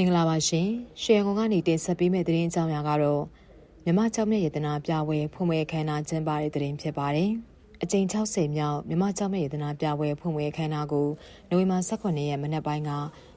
မင်္ဂလာပါရှင်။ရှေရကုန်ကနေတင်ဆက်ပေးမယ့်သတင်းအကြောင်းအရာကတော့မြမကျောင်းမြတ်ယေတနာပြပွဲဖွင့်ပွဲအခမ်းအနားကျင်းပတဲ့သတင်းဖြစ်ပါတယ်။အကြိမ်60မြောက်မြမကျောင်းမြတ်ယေတနာပြပွဲဖွင့်ပွဲအခမ်းအနားကိုနိုဝင်ဘာ18ရက်မနက်ပိုင်းက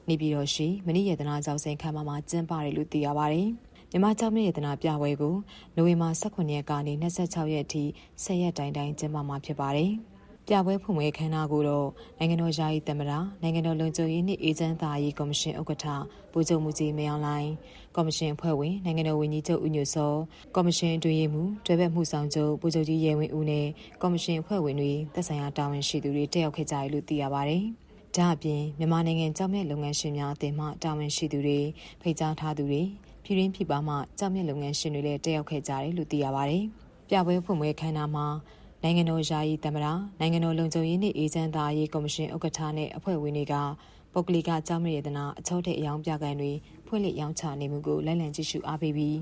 နေပြည်တော်ရှိမဏိယေတနာကျောင်းစင်ခန်းမမှာကျင်းပတယ်လို့သိရပါတယ်။မြမကျောင်းမြတ်ယေတနာပြပွဲကိုနိုဝင်ဘာ18ရက်ကနေ26ရက်အထိ10ရက်တိုင်တိုင်ကျင်းပမှာဖြစ်ပါတယ်။ ပြပွဲဖွင့်ပွဲခမ်းနားကိုတော့နိုင်ငံတော်ယာယီသမ္မတနိုင်ငံတော်လုံခြုံရေးနှင့်အေဂျင့်သားရေးကော်မရှင်ဥက္ကဋ္ဌဗိုလ်ချုပ်မူကြီးမင်းအောင်လှိုင်ကော်မရှင်အဖွဲ့ဝင်နိုင်ငံတော်ဝန်ကြီးချုပ်ဦးညွတ်စောကော်မရှင်အတွင်းရေးမှူးတွဲဘက်မှုဆောင်ချုပ်ဗိုလ်ချုပ်ကြီးရဲဝင်းဦးနဲ့ကော်မရှင်အဖွဲ့ဝင်တွေသက်ဆိုင်ရာတာဝန်ရှိသူတွေတက်ရောက်ခဲ့ကြတယ်လို့သိရပါတယ်။ဒါအပြင်မြန်မာနိုင်ငံကြောက်မြတ်လုပ်ငန်းရှင်များအသင်းမှတာဝန်ရှိသူတွေဖိတ်ကြားထားသူတွေပြည်ရင်းပြည်ပမှကြောက်မြတ်လုပ်ငန်းရှင်တွေလည်းတက်ရောက်ခဲ့ကြတယ်လို့သိရပါတယ်။ပြပွဲဖွင့်ပွဲခမ်းနားမှာ နိုင်ငံတော်ယာယီသမ္မတနိုင်ငံတော်လုံခြုံရေးနှင့်အေဂျင့်သားရေးကော်မရှင်ဥက္ကဋ္ဌနဲ့အဖွဲ့ဝင်တွေကပုဂ္ဂလိကကြောင်းမရတနာအချောတဲ့အယောင်ပြကန်တွေဖွင့်လှစ်ရောင်းချနေမှုကိုလိုက်လံကြည့်ရှုအားပေးပြီး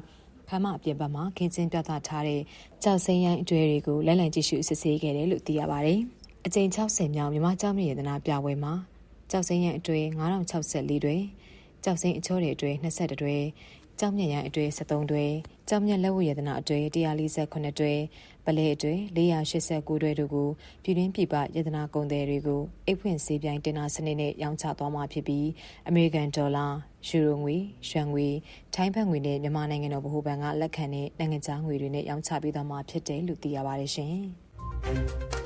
ခမ်းမအပြင်ဘက်မှာခင်းကျင်းပြသထားတဲ့ကြောက်စိမ်းရိုင်းအတွေ့တွေကိုလိုက်လံကြည့်ရှုစစ်ဆေးခဲ့တယ်လို့သိရပါတယ်။အကြိမ်60မြောက်မြမကြောင်းမရတနာပြပွဲမှာကြောက်စိမ်းရိုင်းအတွေ့9064တွေကြောက်စိမ်းအချောတဲ့အတွဲ22တွဲ ကြောက်မြက်ရန်အတွဲ73တွဲကြောက်မြက်လက်ဝတ်ရတနာအတွဲ148တွဲပလဲအတွဲ489တွဲတို့ကိုပြည်တွင်းပြည်ပရတနာကုန်သည်တွေကိုအိတ်ဖွင့်စေးပြိုင်တင်နာစနစ်နဲ့ရောင်းချသွားမှာဖြစ်ပြီးအမေရိကန်ဒေါ်လာယူရိုငွေရွှန်ငွေထိုင်းဘတ်ငွေနဲ့မြန်မာနိုင်ငံတော်ဗဟိုဘဏ်ကလက်ခံတဲ့နိုင်ငံခြားငွေတွေနဲ့ရောင်းချပေးသွားမှာဖြစ်တယ်လို့သိရပါတယ်ရှင်။